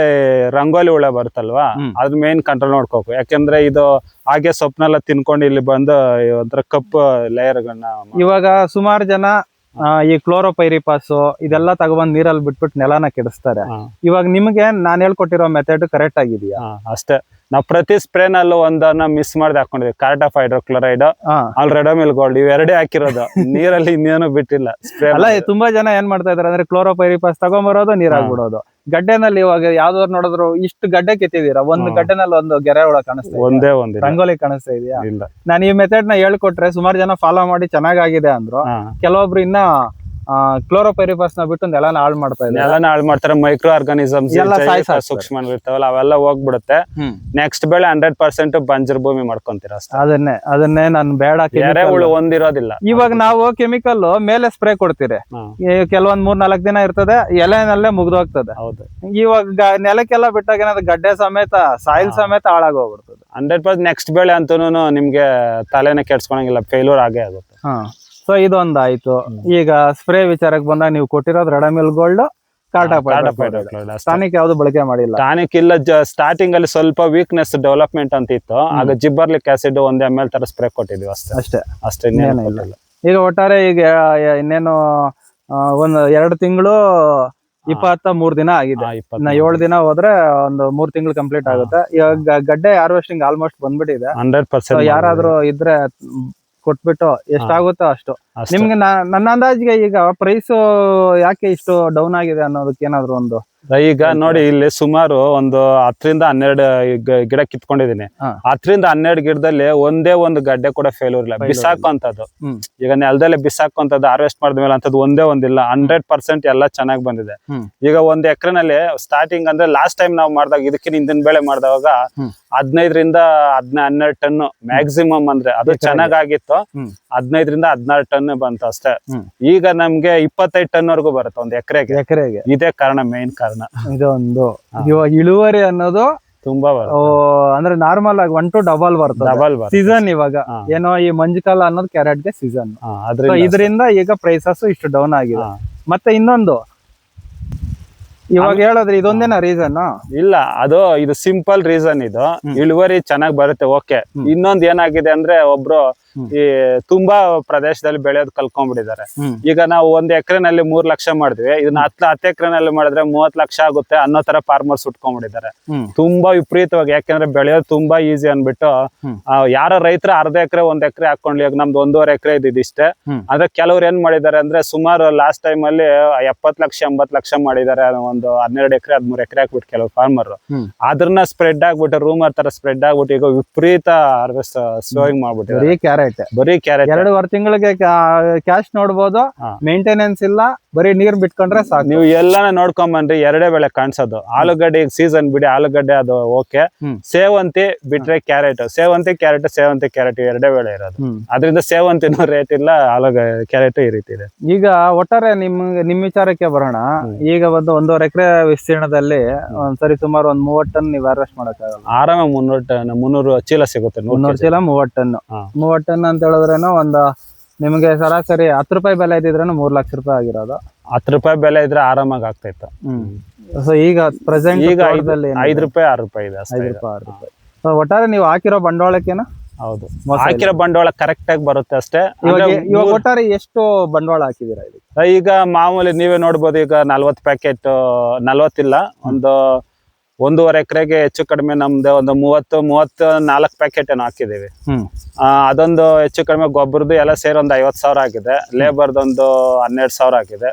ರಂಗೋಲಿ ಹುಳ ಬರುತ್ತಲ್ವಾ. ಅದ್ ಮೇನ್ ಕಂಟ್ರೋಲ್ ನೋಡ್ಕೋಬೇಕು. ಯಾಕಂದ್ರೆ ಇದು ಹಾಗೆ ಸೊಪ್ಪನೆಲ್ಲ ತಿನ್ಕೊಂಡು ಇಲ್ಲಿ ಬಂದು ಒಂಥರ ಕಪ್ಪು ಲೇಯರ್ಗಳನ್ನ ಇವಾಗ ಸುಮಾರು ಜನ ಈ ಕ್ಲೋರೋಪೈರಿಪಾಸ್ ಇದೆಲ್ಲ ತಗೊಬಂದ್ ನೀರಲ್ಲಿ ಬಿಟ್ಬಿಟ್ಟು ನೆಲನ ಕೆಡಿಸ್ತಾರೆ. ಇವಾಗ ನಿಮಗೆ ನಾನು ಹೇಳ್ಕೊಟ್ಟಿರೋ ಮೆಥಡ್ ಕರೆಕ್ಟ್ ಆಗಿದೆಯಾ? ಅಷ್ಟೇ. ನಾವು ಪ್ರತಿ ಸ್ಪ್ರೇನಲ್ಲೂ ಒಂದನ್ನ ಮಿಸ್ ಮಾಡ್ದೆ ಹಾಕೊಂಡಿದ್ವಿ ಕಾರ್ಟಾಫ್ ಹೈಡ್ರೋಕ್ಲೋರೈಡ್ ಆಲ್ರೆಡಮಿಲ್ ಅಲ್ಲಿ ರೆಡೋಮಿಲ್ ಗೋಲ್ಡ್ ಇವೆರಡೇ ಹಾಕಿರೋದು. ನೀರಲ್ಲಿ ಇನ್ನೇನು ಬಿಟ್ಟಿಲ್ಲ. ಸ್ಪ್ರೇ ಅಲ್ಲ ತುಂಬಾ ಜನ ಏನ್ ಮಾಡ್ತಾ ಇದಾರೆ ಅಂದ್ರೆ ಕ್ಲೋರೋಪೈರಿಪಾಸ್ ತಗೊಂಬರೋದು ನೀರಾಗ್ಬಿಡೋದು ಗಡ್ಡೆನಲ್ಲಿ ಇವಾಗ ಯಾವ್ದಾದ್ರು ನೋಡಿದ್ರು ಇಷ್ಟು ಗಡ್ಡೆ ಕೆತ್ತಿದೀರಾ ಒಂದು. ಗಡ್ಡೆನಲ್ಲಿ ಒಂದು ಗೆರೆ ಹುಳ ಕಾಣಿಸ್ತಾ? ಒಂದೇ ಒಂದು ರಂಗೋಲಿ ಕಾಣಿಸ್ತಾ ಇದೆಯಾ ಇಲ್ಲ ನಾನು ಈ ಮೆಥಡ್ನ ಹೇಳ್ಕೊಟ್ರೆ ಸುಮಾರು ಜನ ಫಾಲೋ ಮಾಡಿ ಚೆನ್ನಾಗಾಗಿದೆ ಅಂದ್ರು. ಕೆಲವೊಬ್ರು ಇನ್ನ ಕ್ಲೋರೋಪೈರಿಪಾಸ್ನ ಬಿಟ್ಟು ನೆಲನ ಹಾಳು ಮಾಡ್ತಾ ಇದೆ ನೆಲನ ಹಾಳು ಮಾಡ್ತಾರೆ ಮೈಕ್ರೋ ಆರ್ಗಾನಿಸಮ್ಸ್ ಎಲ್ಲ ಸಾಯ್ಸಾಕ್ತಾರೆ. ಸೂಕ್ಷ್ಮ ಇರ್ತಾವಲ್ಲ ಅವೆಲ್ಲ ಹೋಗ್ಬಿಡುತ್ತೆ. ನೆಕ್ಸ್ಟ್ ಬೆಳೆ ಹಂಡ್ರೆಡ್ ಪರ್ಸೆಂಟ್ ಬಂಜರ್ ಭೂಮಿ ಮಾಡ್ಕೊಂತೀರ ಅದನ್ನೇ ಅದನ್ನೇ ನಾನು ಬೇಡ ಹುಳು ಒಂದಿರೋದಿಲ್ಲ. ಇವಾಗ ನಾವು ಕೆಮಿಕಲ್ ಮೇಲೆ ಸ್ಪ್ರೇ ಕೊಡ್ತೀರಿ. ಕೆಲವೊಂದ್ ಮೂರ್ ನಾಲ್ಕು ದಿನ ಇರ್ತದೆ ಎಲೆನಲ್ಲೇ ಮುಗ್ದೋಗ್ತದೆ. ಹೌದು. ಇವಾಗ ನೆಲಕ್ಕೆಲ್ಲ ಬಿಟ್ಟಾಗ ಏನಾದ್ರು ಗಡ್ಡೆ ಸಮೇತ ಸಾಯಿಲ್ ಸಮೇತ ಹಾಳಾಗೋಗ್ಬಿಡ್ತದೆ ಹಂಡ್ರೆಡ್ ಪರ್ಸೆಂಟ್ ನೆಕ್ಸ್ಟ್ ಬೆಳೆ ಅಂತೂ ನಿಮ್ಗೆ ತಲೆನೇ ಕೆಡ್ಸ್ಕೊಳಂಗಿಲ್ಲ ಫೇಲ್ಯೂರ್ ಆಗೇ ಆಗುತ್ತೆ. ಹಾ. ಸೊ ಇದೊಂದಾಯ್ತು. ಈಗ ಸ್ಪ್ರೇ ವಿಚಾರಕ್ಕೆ ಬಂದಾಗ ನೀವು ಕೊಟ್ಟಿರೋದು ರೆಡಮಿಲ್ ಗೋಲ್ಡ್ ಟಾನಿಕ್ ಯಾವ್ದು ಬಳಕೆ ಮಾಡಿಲ್ಲ. ಟಾನಿಕ್ ಇಲ್ಲ ಸ್ಟಾರ್ಟಿಂಗ್ ಅಲ್ಲಿ ಸ್ವಲ್ಪ ವೀಕ್ನೆಸ್ ಡೆವಲಪ್ಮೆಂಟ್ ಅಂತ ಇತ್ತು. ಆಗ ಜಿಬ್ಬರ್ಲಿಕ್ ಆಸಿಡ್ ಒಂದ್ ಎಂ ಎಲ್ ತರ ಸ್ಪ್ರೇ ಕೊಟ್ಟಿದ್ವಿ ಅಷ್ಟೇ. ಅಷ್ಟೇ. ಅಷ್ಟೇ ಇನ್ನೇನು ಇನ್ನೇನು ಇಲ್ಲ. ಈಗ ಒಟ್ಟಾರೆ ಈಗ ಇನ್ನೇನು ಒಂದು ಎರಡು ತಿಂಗಳು ಇಪ್ಪತ್ತ ಮೂರ್ ದಿನ ಆಗಿದೆ. ಏಳು ದಿನ. ಹೋದ್ರೆ ಒಂದು ಮೂರ್ ತಿಂಗಳು ಕಂಪ್ಲೀಟ್ ಆಗುತ್ತೆ. ಇವಾಗ ಗ- ಗಡ್ಡೆ ಹಾರ್ವೆಸ್ಟಿಂಗ್ ಆಲ್ಮೋಸ್ಟ್ ಬಂದ್ಬಿಟ್ಟಿದೆ. ಹಂಡ್ರೆಡ್ ಪರ್ಸೆಂಟ್ ಯಾರಾದ್ರೂ ಇದ್ರೆ ಕೊಟ್ಬಿಟ್ಟು ಎಷ್ಟಾಗುತ್ತೋ ಅಷ್ಟು ಅಷ್ಟೇ. ನಿಮ್ಗೆ ನಾ- ನನ್ನ ಅಂದಾಜಿಗೆ ಈಗ ಪ್ರೈಸ್ ಯಾಕೆ ಇಷ್ಟು ಡೌನ್ ಆಗಿದೆ ಅನ್ನೋದಕ್ಕೆ ಏನಾದ್ರು ಒಂದು ಈಗ ನೋಡಿ ಇಲ್ಲಿ ಸುಮಾರು ಒಂದು ಹತ್ತರಿಂದ ಹನ್ನೆರಡು ಗಿಡ ಕಿತ್ಕೊಂಡಿದೀನಿ. ಹತ್ತರಿಂದ ಹನ್ನೆರಡು ಗಿಡದಲ್ಲಿ ಒಂದೇ ಒಂದು ಗಡ್ಡೆ ಕೂಡ ಫೇಲ್ಯೂರ್ ಇಲ್ಲ ಬಿಸಾಕುವಂತದ್ದು ಈಗ ನೆಲದಲ್ಲಿ ಬಿಸಾಕುವಂತದ್ದು ಹಾರ್ವೆಸ್ಟ್ ಮಾಡಿದ್ಮೇಲೆ ಅಂತದ್ದು ಒಂದೇ ಒಂದಿಲ್ಲ. ಹಂಡ್ರೆಡ್ ಪರ್ಸೆಂಟ್ ಎಲ್ಲ ಚೆನ್ನಾಗಿ ಬಂದಿದೆ. ಈಗ ಒಂದ್ ಎಕರೆನಲ್ಲಿ ಸ್ಟಾರ್ಟಿಂಗ್ ಅಂದ್ರೆ ಲಾಸ್ಟ್ ಟೈಮ್ ನಾವು ಮಾಡಿದಾಗ ಇದಕ್ಕಿಂತ ಹಿಂದಿನ ಬೆಳೆ ಮಾಡಿದಾಗ. ಹದಿನೈದರಿಂದ ಹದಿನ ಹನ್ನೆರಡು ಟನ್ ಮ್ಯಾಕ್ಸಿಮಮ್ ಅಂದ್ರೆ ಅದು ಚೆನ್ನಾಗ್ ಚೆನ್ನಾಗಾಗಿತ್ತು. ಹದಿನೈದರಿಂದ ಹದಿನಾರು ಟನ್ ಬಂತು ಅಷ್ಟೇ. ಈಗ ನಮ್ಗೆ ಇಪ್ಪತ್ತೈದು ಟನ್ ವರೆಗೂ ಬರುತ್ತೆ ಒಂದ್ ಎಕರೆಗೆ. ಎಕರೆಗೆ. ಇದೇ ಕಾರಣ ಮೇನ್ ಕಾರಣ. ಇದೊಂದು. ಹಾ. ಇವಾಗ ಇಳುವರಿ ಅನ್ನೋದು ತುಂಬಾ ಓ, ಅಂದ್ರೆ ನಾರ್ಮಲ್ ಆಗಿ ಒನ್ ಟು ಡಬಲ್ ಬರ್ತದೆ. ಸೀಸನ್ ಇವಾಗ. ಏನೋ ಈ ಮಂಜುಕಾಲ ಅನ್ನೋದು ಕ್ಯಾರೆಟ್ಗೆ ಸೀಸನ್ ಇದರಿಂದ ಈಗ ಪ್ರೈಸಸ್ ಇಷ್ಟು ಡೌನ್ ಆಗಿದೆ. ಮತ್ತೆ ಇನ್ನೊಂದು. ಇವಾಗ ಹೇಳಿದ್ರೆ ಇದೊಂದೇನ ರೀಸನ್ ಇಲ್ಲ ಅದು ಇದು ಸಿಂಪಲ್ ರೀಸನ್ ಇದು. ಇಳುವರಿ ಚೆನ್ನಾಗಿ ಬರುತ್ತೆ ಓಕೆ. ಇನ್ನೊಂದ್ ಏನಾಗಿದೆ ಅಂದ್ರೆ ಒಬ್ರು. ಈ ತುಂಬಾ ಪ್ರದೇಶದಲ್ಲಿ ಬೆಳೆಯೋದು ಕಲ್ಕೊಂಡ್ಬಿಟ್ಟಿದ್ದಾರೆ ಈಗ ನಾವು ಒಂದ್ ಎಕರೆನಲ್ಲಿ ಮೂರ್ ಲಕ್ಷ ಮಾಡಿದ್ವಿ. ಇದನ್ನ ಹತ್ತು ಹತ್ತು ಎಕರೆನಲ್ಲಿ ಮಾಡಿದ್ರೆ ಮೂವತ್ ಲಕ್ಷ ಆಗುತ್ತೆ ಅನ್ನೋ ತರ ಫಾರ್ಮರ್ಸ್ ಉಟ್ಕೊಂಡ್ಬಿಟ್ಟಿದ್ದಾರೆ. ತುಂಬಾ ವಿಪರೀತವಾಗಿ ಯಾಕಂದ್ರೆ ಬೆಳೆಯೋದು ತುಂಬಾ ಈಸಿ ಅನ್ಬಿಟ್ಟು ಯಾರ ರೈತರ ಅರ್ಧ ಎಕರೆ ಒಂದ್ ಎಕರೆ ಹಾಕೊಂಡ್ಲಿ ಈಗ ನಮ್ದು ಒಂದೂವರೆ ಎಕರೆ ಇದಿಷ್ಟೇ ಅಂದ್ರೆ ಆದ್ರೆ ಕೆಲವ್ರು ಏನ್ ಮಾಡಿದ್ದಾರೆ ಅಂದ್ರೆ ಸುಮಾರು ಲಾಸ್ಟ್ ಟೈಮ್ ಅಲ್ಲಿ ಎಪ್ಪತ್ ಲಕ್ಷ ಎಂಬತ್ ಲಕ್ಷ ಮಾಡಿದ್ದಾರೆ ಒಂದು ಹನ್ನೆರಡು ಎಕರೆ ಹದ್ಮೂರ್ ಎಕರೆ ಹಾಕ್ಬಿಟ್ಟು ಕೆಲವು ಫಾರ್ಮರ್ ಅದನ್ನ ಅದ್ರನ್ನ ಸ್ಪ್ರೆಡ್ ಆಗ್ಬಿಟ್ಟು ರೂಮರ್ ತರ ಸ್ಪ್ರೆಡ್ ಆಗ್ಬಿಟ್ಟು ಈಗ ವಿಪರೀತ ಹಾರ್ವೆಸ್ಟ್ ಸ್ಟೋರಿಂಗ್ ಮಾಡ್ಬಿಟ್ಟಿದ್ದಾರೆ. ಕ್ಯಾರೆಟ್ ಬರೀ ಕ್ಯಾರೆಟ್ ಎರಡೂವರೆ ತಿಂಗಳಿಗೆ ಕ್ಯಾಶ್ ನೋಡ್ಬೋದು. ಮೇಂಟೆನೆನ್ಸ್ ಇಲ್ಲ ಬರೀ ನೀರ್ ಬಿಟ್ಕೊಂಡ್ರೆ ಸಾಕು. ನೀವು ಎಲ್ಲಾನ ನೋಡ್ಕೊಂಬನ್ರಿ ಬಂದ್ರಿ ಎರಡೇ ಬೆಳೆ ಕಾಣಿಸೋದು. ಆಲೂಗಡ್ಡೆ ಸೀಸನ್ ಬಿಡಿ ಆಲೂಗಡ್ಡೆ ಅದು ಓಕೆ. ಸೇವಂತಿ ಬಿಟ್ರೆ ಕ್ಯಾರೆಟ್ ಸೇವಂತಿ ಕ್ಯಾರೆಟ್ ಸೇವಂತಿ ಕ್ಯಾರೆಟ್ ಎರಡೇ ಬೆಳೆ ಇರೋದು. ಅದ್ರಿಂದ ಸೇವಂತಿನೂ ರೇಟ್ ಇಲ್ಲ ಆಲೂಗಡ್ಡೆ ಕ್ಯಾರೆಟ್ ಈ ರೀತಿ ಇದೆ. ಈಗ ಒಟ್ಟಾರೆ ನಿಮ್ ನಿಮ್ ವಿಚಾರಕ್ಕೆ ಬರೋಣ. ಈಗ ಒಂದು ಒಂದೂವರೆ ಎಕರೆ ವಿಸ್ತೀರ್ಣದಲ್ಲಿ ಒಂದ್ಸರಿ ಸುಮಾರು ಒಂದ್ ಮೂವತ್ ಟನ್ ನೀವು ಅರೆಸ್ಟ್ ಮಾಡಕ್ಕಾಗಲ್ಲ. ಆರಾಮ ಮುನ್ನೂರು ಟನ್ ಮುನ್ನೂರು ಚೀಲ ಸಿಗುತ್ತೆ ನೂರು ಮುನ್ನೂರು. ಚೀಲ ಮೂವತ್ ಟನ್. ಮೂವತ್ ಟನ್ ಅಂತ ಹೇಳಿದ್ರೇನು ಒಂದು ನಿಮಗೆ ಸರಾಸರಿ ಹತ್ತು ರೂಪಾಯಿ ಬೆಲೆ ಇದ್ದಿದ್ರೇನು ಮೂರ್ ಲಕ್ಷ ರೂಪಾಯಿ ಆಗಿರೋದು. ಹತ್ತು ರೂಪಾಯಿ ಬೆಲೆ ಇದ್ರೆ ಆರಾಮಾಗಿ ಆಗ್ತೈತೆ ಹ್ಮ್. ಸೊ ಈಗ ಪ್ರೆಸೆಂಟ್ ಈಗ ಐದಲ್ಲಿ ಐದು ರೂಪಾಯಿ ಆರು ರೂಪಾಯಿ ಇದೆ ಐದು ರೂಪಾಯಿ ಆರು ರೂಪಾಯಿ. ಸೊ ಒಟ್ಟಾರೆ ನೀವು ಹಾಕಿರೋ ಬಂಡವಾಳಕ್ಕೇನ? ಹೌದು. ಹಾಕಿರೋ ಬಂಡವಾಳ ಕರೆಕ್ಟ್ ಆಗಿ ಬರುತ್ತೆ ಅಷ್ಟೇ. ಇವಾಗ ಒಟ್ಟಾರೆ ಎಷ್ಟು ಬಂಡವಾಳ ಹಾಕಿದೀರಾ ಈಗ ಮಾಮೂಲಿ ನೀವೇ ನೋಡ್ಬೋದು ಈಗ ನಲ್ವತ್ತು ಪ್ಯಾಕೆಟ್ ನಲ್ವತ್ತಿಲ್ಲ ಒಂದು ಒಂದೂವರೆ ಎಕರೆಗೆ ಹೆಚ್ಚು ಕಡಿಮೆ ನಮ್ದು ಒಂದು ಮೂವತ್ತು ಮೂವತ್ತು ನಾಲ್ಕು ಪ್ಯಾಕೆಟ್ ಏನೋ ಹಾಕಿದೀವಿ ಆ, ಅದೊಂದು ಹೆಚ್ಚು ಕಡಿಮೆ ಗೊಬ್ಬರದ್ದು ಎಲ್ಲ ಸೇರಿ ಒಂದು ಐವತ್ತು ಸಾವಿರ ಆಗಿದೆ. ಲೇಬರ್ದೊಂದು ಹನ್ನೆರಡು ಸಾವಿರ ಆಗಿದೆ.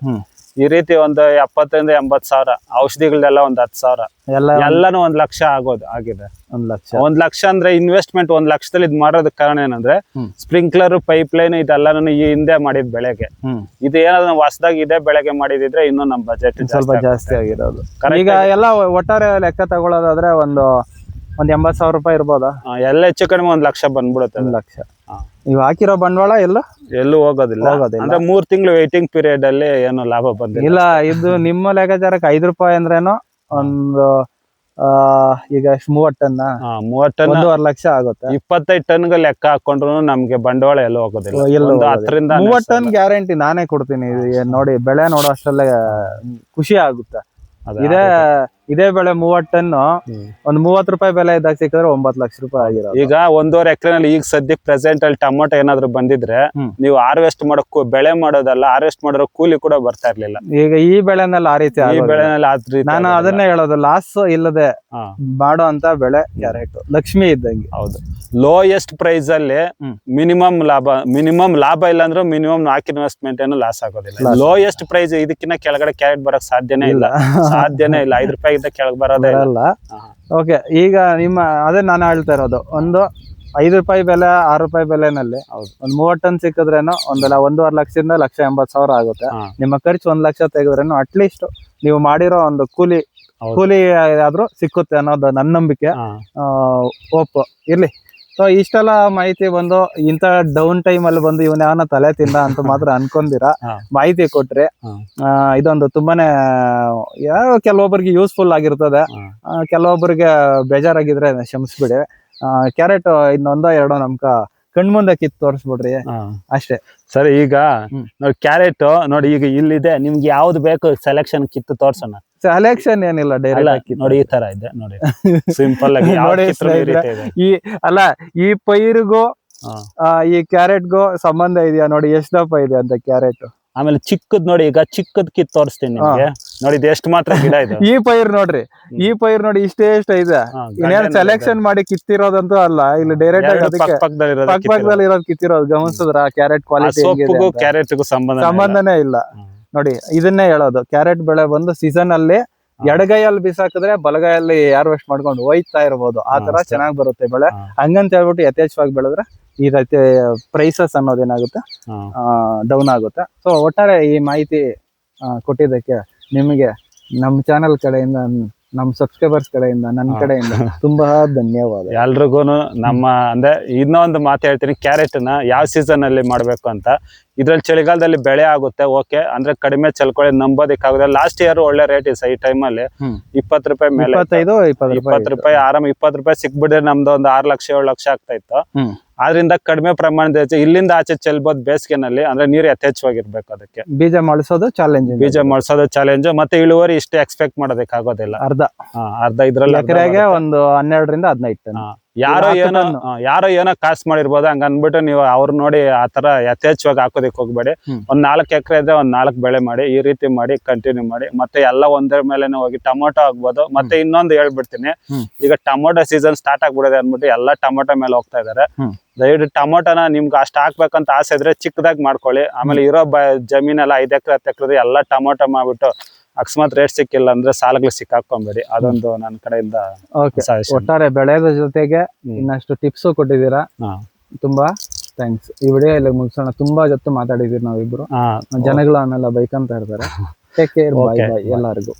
ಈ ರೀತಿ ಒಂದು ಎಪ್ಪತ್ತರಿಂದ ಎಂಬತ್ ಸಾವಿರ ಔಷಧಿಗಳ್ದೆಲ್ಲ ಒಂದ್ ಹತ್ತು ಸಾವಿರ. ಎಲ್ಲ ಎಲ್ಲಾನು ಒಂದ್ ಲಕ್ಷ ಆಗೋದು ಆಗಿದೆ. ಒಂದ್ ಲಕ್ಷ. ಒಂದ್ ಲಕ್ಷ ಅಂದ್ರೆ ಇನ್ವೆಸ್ಟ್ಮೆಂಟ್ ಒಂದ್ ಲಕ್ಷದಲ್ಲಿ ಇದ್ ಮಾಡೋದಕ್ಕೆ ಕಾರಣ ಏನಂದ್ರೆ. ಸ್ಪ್ರಿಂಕ್ಲರ್ ಪೈಪ್ ಲೈನ್ ಇದೆಲ್ಲಾನು ಈ ಹಿಂದೆ ಮಾಡಿದ್ ಬೆಳೆಗೆ. ಇದು ಏನಾದ್ರು ಹೊಸದಾಗಿ ಇದೇ ಬೆಳೆಗೆ ಮಾಡಿದಿದ್ರೆ ಇನ್ನೂ ನಮ್ ಬಜೆಟ್ ಸ್ವಲ್ಪ ಜಾಸ್ತಿ ಆಗಿರೋದು. ಈಗ ಎಲ್ಲ ಒಟ್ಟಾರೆ ಲೆಕ್ಕ ತಗೊಳ್ಳೋದಾದ್ರೆ ಒಂದು ಒಂದ್ ಎಂಬತ್ ಸಾವಿರ ರೂಪಾಯಿ ಇರ್ಬೋದಾ? ಎಲ್ಲ ಹೆಚ್ಚು ಕಡಿಮೆ ಒಂದ್ ಲಕ್ಷ ಬಂದ್ಬಿಡುತ್ತೆ. ಒಂದ್ ಲಕ್ಷ. ನೀವ್ ಹಾಕಿರೋ ಬಂಡವಾಳ ಎಲ್ಲ? ಎಲ್ಲೂ ಹೋಗೋದಿಲ್ಲ. ಹೋಗೋದಿಲ್ಲ. ಅಂದ್ರೆ ಮೂರ್ ತಿಂಗಳು ವೈಟಿಂಗ್ ಪೀರಿಯಡ್ ಅಲ್ಲಿ ಏನು ಲಾಭ ಬಂದಿಲ್ಲ. ಇಲ್ಲ ಇದು ನಿಮ್ಮ ಲೆಕ್ಕಾಚಾರಕ್ಕೆ ಐದು ರೂಪಾಯಿ ಅಂದ್ರೇನು ಒಂದು ಈಗ ಮೂವತ್ ಟನ್ ಮೂವತ್ ಟನ್ ಒಂದೂವರೆ ಲಕ್ಷ ಆಗುತ್ತೆ. ಇಪ್ಪತ್ತೈದು ಟನ್ ಲೆಕ್ಕ ಹಾಕೊಂಡ್ರು ನಮ್ಗೆ ಬಂಡವಾಳ ಎಲ್ಲ ಹೋಗೋದಿಲ್ಲ. ಹತ್ತರಿಂದ ಮೂವತ್ತು ಟನ್ ಗ್ಯಾರಂಟಿ ನಾನೇ ಕೊಡ್ತೀನಿ. ನೋಡಿ ಬೆಳೆ ನೋಡೋ ಅಷ್ಟರಲ್ಲೇ ಖುಷಿ ಆಗುತ್ತೆ. ಇದೇ ಇದೇ ಬೆಳೆ ಮೂವತ್ ಟನ್ ಒಂದ್ ಮೂವತ್ ರೂಪಾಯಿ ಬೆಲೆ ಇದ್ದಾಗ ಸಿಕ್ಕಿದ್ರೆ ಒಂಬತ್ತು ಲಕ್ಷ ರೂಪಾಯಿ ಆಗಿರೋದು. ಈಗ ಒಂದೂವರೆ ಎಕರೆನಲ್ಲಿ ಈಗ ಸದ್ಯಕ್ಕೆ ಪ್ರೆಸೆಂಟ್ ಅಲ್ಲಿ ಟೊಮೊಟೊ ಏನಾದ್ರು ಬಂದಿದ್ರೆ. ನೀವು ಹಾರ್ವೆಸ್ಟ್ ಮಾಡೋಕು ಬೆಳೆ ಮಾಡೋದಲ್ಲ ಹಾರ್ವೆಸ್ಟ್ ಮಾಡೋ ಕೂಲಿ ಕೂಡ ಬರ್ತಾ ಇರ್ಲಿಲ್ಲ. ಈಗ ಈ ಬೆಳೆನಲ್ಲಿ ಆ ರೀತಿ ಈ. ಬೆಳೆನಲ್ಲಿ ಆ ರೀತಿ ನಾನು ಅದನ್ನೇ ಹೇಳೋದು ಲಾಸ್ ಇಲ್ಲದೆ ಮಾಡೋ ಅಂತ ಬೆಳೆ ಕ್ಯಾರೆಟ್ ಲಕ್ಷ್ಮಿ ಇದ್ದಂಗೆ. ಹೌದು. ಲೋಯೆಸ್ಟ್ ಪ್ರೈಸ್ ಅಲ್ಲಿ ಮಿನಿಮಮ್ ಲಾಭ ಮಿನಿಮಮ್ ಲಾಭ ಇಲ್ಲ ಅಂದ್ರೆ ಮಿನಿಮಮ್ ನಾಲ್ಕು ಇನ್ವೆಸ್ಟ್ಮೆಂಟ್ ಏನು ಲಾಸ್ ಆಗೋದಿಲ್ಲ. ಲೋಯೆಸ್ಟ್ ಪ್ರೈಸ್ ಇದಕ್ಕಿಂತ ಕೆಳಗಡೆ ಕ್ಯಾರೆಟ್ ಬರಕ್ ಸಾಧ್ಯನೇ ಇಲ್ಲ. ಸಾಧ್ಯನೇ ಇಲ್ಲ. ಐದು ರೂಪಾಯಿ ಇದ್ದ ಕೆಳಗೆ ಬರೋದೇ ಇಲ್ಲ. ಬರಲ್ಲ. ಓಕೆ ಈಗ ನಿಮ್ಮ ಅದೇ ನಾನು ಹೇಳ್ತಾ ಇರೋದು. ಒಂದು ಐದು ರೂಪಾಯಿ ಬೆಲೆ ಆರು ರೂಪಾಯಿ ಬೆಲೆನಲ್ಲಿ. ಒಂದ್ ಮೂವತ್ತು ಟನ್ ಸಿಕ್ಕಿದ್ರೇನು ಒಂದಲ್ಲ ಒಂದೂವರೆ ಲಕ್ಷದಿಂದ ಲಕ್ಷ ಎಂಬತ್ ಸಾವಿರ ಆಗುತ್ತೆ. ನಿಮ್ಮ ಖರ್ಚು ಒಂದ್ ಲಕ್ಷ ತೆಗೆದ್ರೇನು ಅಟ್ಲೀಸ್ಟ್ ನೀವು ಮಾಡಿರೋ ಒಂದು ಕೂಲಿ ಕೂಲಿ ಆದ್ರೂ ಸಿಕ್ಕುತ್ತೆ ಅನ್ನೋದು ನನ್ನ ನಂಬಿಕೆ. ಓಪ್ ಇರ್ಲಿ. ಸೊ ಇಷ್ಟೆಲ್ಲ ಮಾಹಿತಿ ಬಂದು ಇಂತ ಡೌನ್ ಟೈಮ್ ಅಲ್ಲಿ ಬಂದು ಇವನ್ ಯಾವನ ತಲೆ ತಿಂದ ಅಂತ ಮಾತ್ರ ಅನ್ಕೊಂಡಿರ? ಮಾಹಿತಿ ಕೊಟ್ರಿ ಆ, ಇದೊಂದು ತುಂಬಾನೇ ಯಾವ ಕೆಲವೊಬ್ಬರಿಗೆ ಯೂಸ್ಫುಲ್ ಆಗಿರ್ತದೆ. ಕೆಲವೊಬ್ಬರಿಗೆ ಬೇಜಾರಾಗಿದ್ರೆ ಕ್ಷಮಿಸ್ಬಿಡಿ. ಕ್ಯಾರೆಟ್ ಇನ್ನೊಂದ ಎರಡೋ ನಮ್ಕ ಕಣ್ಮುಂದೆ ಕಿತ್ ತೋರಿಸ್ಬಿಡ್ರಿ. ಅಷ್ಟೇ. ಸರಿ ಈಗ. ನೋಡಿ ಕ್ಯಾರೆಟ್ ನೋಡಿ ಈಗ ಇಲ್ಲಿದೆ ನಿಮ್ಗೆ ಯಾವ್ದು ಬೇಕು ಸೆಲೆಕ್ಷನ್ ಕಿತ್ತು ತೋರ್ಸೋಣ. ಸೆಲೆಕ್ಷನ್ ಏನಿಲ್ಲ ಡೈರೆಕ್ಟ್ ನೋಡಿ ಈ ತರ ಇದೆ ನೋಡಿ. ಸಿಂಪಲ್ ಆಗಿ ನೋಡಿ ಈ ಅಲ್ಲ ಈ ಪೈರಿಗೂ ಈ ಕ್ಯಾರೆಟ್ಗೂ ಸಂಬಂಧ ಇದೆಯಾ? ನೋಡಿ ಎಷ್ಟು ದಪ್ಪ ಇದೆ ಅಂತ ಕ್ಯಾರೆಟ್. ಆಮೇಲೆ ಚಿಕ್ಕದ್ ನೋಡಿ ಈಗ ಚಿಕ್ಕದ್ ಕಿತ್ ತೋರಿಸ್ತೀನಿ ನಿಮ್ಗೆ. ನೋಡಿ ಇದು ಎಷ್ಟು ಮಾತ್ರ ಗಿಡ ಇದೆ. ಈ ಪೈರ್ ನೋಡ್ರಿ ಈ ಪೈರ್ ನೋಡಿ ಇಷ್ಟೇ ಇಷ್ಟ ಇದೆ. ಇನ್ನೇನು ಸೆಲೆಕ್ಷನ್ ಮಾಡಿ ಕಿತ್ತಿರೋದಂತೂ ಅಲ್ಲ ಇಲ್ಲಿ ಡೈರೆಕ್ಟ್ ಆಗಿ ಅದಕ್ಕೆ ಪಕ್ಕದಲ್ಲಿ ಇರೋದು ಕಿತ್ತಿರೋದು. ಗಮನಿಸಿದ್ರ? ಕ್ಯಾರೆಟ್ ಕ್ವಾಲಿಟಿ ಕ್ಯಾರೆಟ್ಗೂ ಸಂಬಂಧ ಸಂಬಂಧನೇ ಇಲ್ಲ. ನೋಡಿ ಇದನ್ನೇ ಹೇಳೋದು. ಕ್ಯಾರೆಟ್ ಬೆಳೆ ಬಂದು ಸೀಸನ್ ಅಲ್ಲಿ ಎಡಗೈಯಲ್ಲಿ ಬಿಸಾಕಿದ್ರೆ ಬಲಗೈಯಲ್ಲಿ ವೇಸ್ಟ್ ಮಾಡ್ಕೊಂಡು ಹೋಯ್ತಾ ಇರ್ಬೋದು. ಆ ತರ ಚೆನ್ನಾಗಿ ಬರುತ್ತೆ ಬೆಳೆ. ಹಂಗಂತ ಹೇಳ್ಬಿಟ್ಟು ಯಥೇಚ್ಛವಾಗಿ ಬೆಳೆದ್ರೆ ಈ ರೀತಿ ಪ್ರೈಸಸ್ ಅನ್ನೋದೇನಾಗುತ್ತೆ ಡೌನ್ ಆಗುತ್ತೆ. ಸೊ ಒಟ್ಟಾರೆ ಈ ಮಾಹಿತಿ ಕೊಟ್ಟಿದ್ದಕ್ಕೆ ನಿಮಗೆ ನಮ್ಮ ಚಾನೆಲ್ ಕಡೆಯಿಂದ ನಮ್ಮ ಸಬ್ಸ್ಕ್ರೈಬರ್ಸ್ ಕಡೆಯಿಂದ ನನ್ನ ಕಡೆಯಿಂದ ತುಂಬಾ ಧನ್ಯವಾದ. ಎಲ್ರಿಗೂ ನಮ್ಮ ಅಂದ್ರೆ ಇನ್ನೊಂದು ಮಾತು ಹೇಳ್ತೀನಿ ಕ್ಯಾರೆಟ್ನ ಯಾವ ಸೀಸನ್ ಅಲ್ಲಿ ಮಾಡ್ಬೇಕು ಅಂತ. ಇದ್ರಲ್ಲಿ ಚಳಿಗಾಲದಲ್ಲಿ ಬೆಳೆ ಆಗುತ್ತೆ ಓಕೆ ಅಂದ್ರೆ ಕಡಿಮೆ ಚಲ್ಕೊಳ್ಳಿ ಆಗಲ್ಲ ಲಾಸ್ಟ್ ಇಯರ್ ಒಳ್ಳೆ ರೇಟ್ ಇಸ್ ಈ ಟೈಮ್ ಅಲ್ಲಿ. ಇಪ್ಪತ್ತು ರೂಪಾಯಿ ಮೇಲೆ ಇಪ್ಪತ್ತು ರೂಪಾಯಿ ಆರಾಮ್ ಇಪ್ಪತ್ತು ರೂಪಾಯಿ ಸಿಕ್ಬಿಟ್ರೆ ನಮ್ದು ಒಂದು ಆರು ಲಕ್ಷ ಏಳು ಲಕ್ಷ ಆಗ್ತಾ ಇತ್ತು. ಆದ್ರಿಂದ ಕಡಿಮೆ ಪ್ರಮಾಣದ ಇಲ್ಲಿಂದ ಆಚೆ ಚೆಲ್ಬೋದು ಬೇಸಿಗೆನಲ್ಲಿ ಅಂದ್ರೆ ನೀರು ಯಥೇಚ್ಛವಾಗಿರ್ಬೇಕು ಅದಕ್ಕೆ. ಬೀಜ ಮೊಳಸೋದು ಚಾಲೆಂಜ್ ಬೀಜ ಮೊಳಸೋದು ಚಾಲೆಂಜ್ ಮತ್ತೆ ಇಳುವರಿ ಇಷ್ಟೇ ಎಕ್ಸ್ಪೆಕ್ಟ್ ಮಾಡೋದಕ್ಕಾಗೋದಿಲ್ಲ ಅರ್ಧ. ಅರ್ಧ ಇದ್ರಲ್ಲಿ ಒಂದು ಹನ್ನೆರಡರಿಂದ ಹದಿನೈದು. ಯಾರೋ ಏನೋ ಯಾರೋ ಏನೋ ಕಾಸ್ ಮಾಡಿರ್ಬೋದು ಹಂಗ ಅನ್ಬಿಟ್ಟು ನೀವು ಅವ್ರು ನೋಡಿ ಆ ತರ ಯಥೇಚ್ಛವಾಗಿ ಹಾಕೋದಕ್ಕೆ ಹೋಗ್ಬೇಡಿ. ಒಂದ್ ನಾಲ್ಕು ಎಕರೆ ಇದ್ರೆ ಒಂದ್ ನಾಲ್ಕು ಬೆಳೆ ಮಾಡಿ ಈ ರೀತಿ ಮಾಡಿ ಕಂಟಿನ್ಯೂ ಮಾಡಿ ಮತ್ತೆ ಎಲ್ಲ ಒಂದರ ಮೇಲೆ ಹೋಗಿ ಟೊಮೊಟೊ ಆಗ್ಬೋದು ಮತ್ತೆ ಇನ್ನೊಂದು ಹೇಳ್ಬಿಡ್ತೀನಿ. ಈಗ ಟೊಮೊಟೊ ಸೀಸನ್ ಸ್ಟಾರ್ಟ್ ಆಗ್ಬಿಡೋದೆ ಅನ್ಬಿಟ್ಟು ಎಲ್ಲಾ ಟೊಮೊಟೊ ಮೇಲೆ ಹೋಗ್ತಾ ಇದಾರೆ. ದಯವಿಟ್ಟು ಟೊಮೊಟೊನ ನಿಮ್ಗೆ ಅಷ್ಟು ಹಾಕ್ಬೇಕಂತ ಆಸೆ ಇದ್ರೆ ಚಿಕ್ಕದಾಗಿ ಮಾಡ್ಕೊಳ್ಳಿ. ಆಮೇಲೆ ಇರೋ ಬ ಜಮೀನೆಲ್ಲ ಐದು ಎಕರೆ ಹತ್ತು ಎಕರೆ ಎಲ್ಲ ಟೊಮೊಟೊ ಮಾಡ್ಬಿಟ್ಟು ಅಕಸ್ಮಾತ್ ರೇಟ್ ಸಿಕ್ಕಿಲ್ಲ ಅಂದ್ರೆ ಸಾಲಗಳು ಸಿಕ್ಕಾಕೊಂಬೇಡಿ. ಅದೊಂದು ನನ್ನ ಕಡೆಯಿಂದ ಓಕೆ suggestion. ಒಟ್ಟಾರೆ ಬೆಳೆದ ಜೊತೆಗೆ ಇನ್ನಷ್ಟು ಟಿಪ್ಸ್ ಕೊಟ್ಟಿದ್ದೀರಾ? ಹಾ. ತುಂಬಾ ಥ್ಯಾಂಕ್ಸ್ ಈ ವಿಡಿಯೋ ಇಲ್ಲಿ ಮುಗಿಸೋಣ. ತುಂಬಾ ಜೊತೆ ಮಾತಾಡಿದೀವಿ ನಾವಿಬ್ರು. ಹಾ. ಜನಗಳು ಆಮೇಲೆ ಬೈಕಂತ ಇರ್ತಾರೆ. Take care bye Okay. Bye ಎಲ್ಲರಿಗೂ.